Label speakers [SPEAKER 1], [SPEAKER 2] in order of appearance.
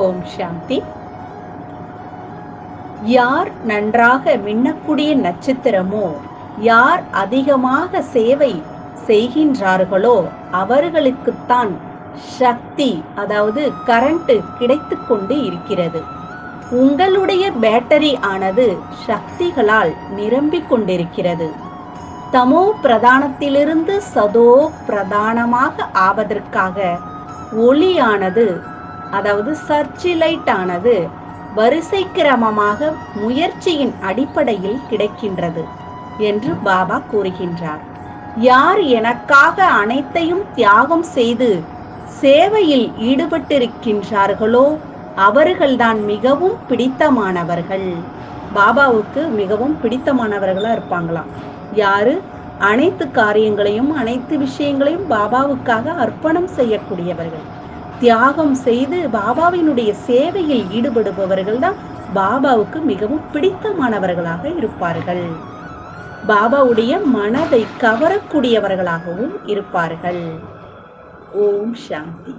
[SPEAKER 1] ஓம் சாந்தி. யார் நன்றாக மின்னக்கூடிய நட்சத்திரமோ யார் அதிகமாக சேவை செய்கின்றார்களோ அவர்களுக்குத்தான் சக்தி அதாவது கரண்ட் கிடைத்து கொண்டு இருக்கிறது. உங்களுடைய பேட்டரி ஆனது சக்திகளால் நிரம்பிக் கொண்டிருக்கிறது. தமோ பிரதானத்திலிருந்து சதோ பிரதானமாக ஆவதற்காக ஒளியானது அதாவது சர்ச்சிலைட் ஆனது வரிசை கிரமமாக முயற்சியின் அடிப்படையில் கிடைக்கின்றது என்று பாபா கூறுகின்றார். யார் எனக்காக அனைத்தையும் தியாகம் செய்து சேவையில் ஈடுபட்டிருக்கின்றார்களோ அவர்கள்தான் மிகவும் பிடித்தமானவர்கள். பாபாவுக்கு மிகவும் பிடித்தமானவர்களாக இருப்பாங்களாம். யாரு? அனைத்து காரியங்களையும் அனைத்து விஷயங்களையும் பாபாவுக்காக அர்ப்பணம் செய்யக்கூடியவர்கள். தியாகம் செய்து பாபாவினுடைய சேவையில் ஈடுபடுபவர்கள் தான் பாபாவுக்கு மிகவும் பிடித்தமானவர்களாக இருப்பார்கள். பாபாவுடைய மனதை கவரக்கூடியவர்களாகவும் இருப்பார்கள். ஓம் சாந்தி.